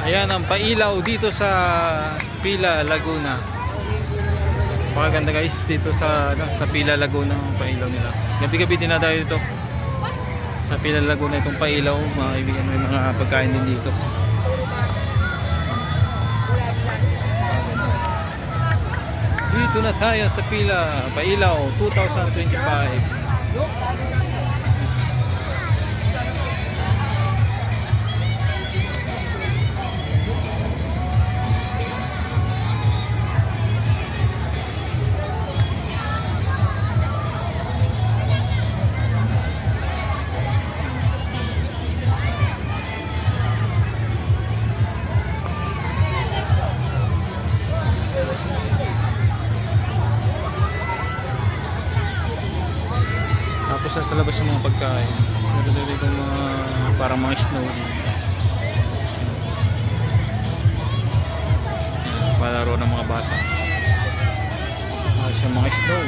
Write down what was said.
Ayan ang pailaw dito sa Pila, Laguna. Pakaganda guys dito sa ano, sa Pila, Laguna ang pailaw nila. Gabi-gabi dinadayo dito. Sa Pila, Laguna itong pailaw, mga kaibigan, may mga pagkain din dito. Dito na tayo sa Pila, Pailaw 2025. Tapos sa labas yung mga pagkain. Meron dito yung mga parang mga snow. Palaro ng mga bata. Ah, siya mga snow.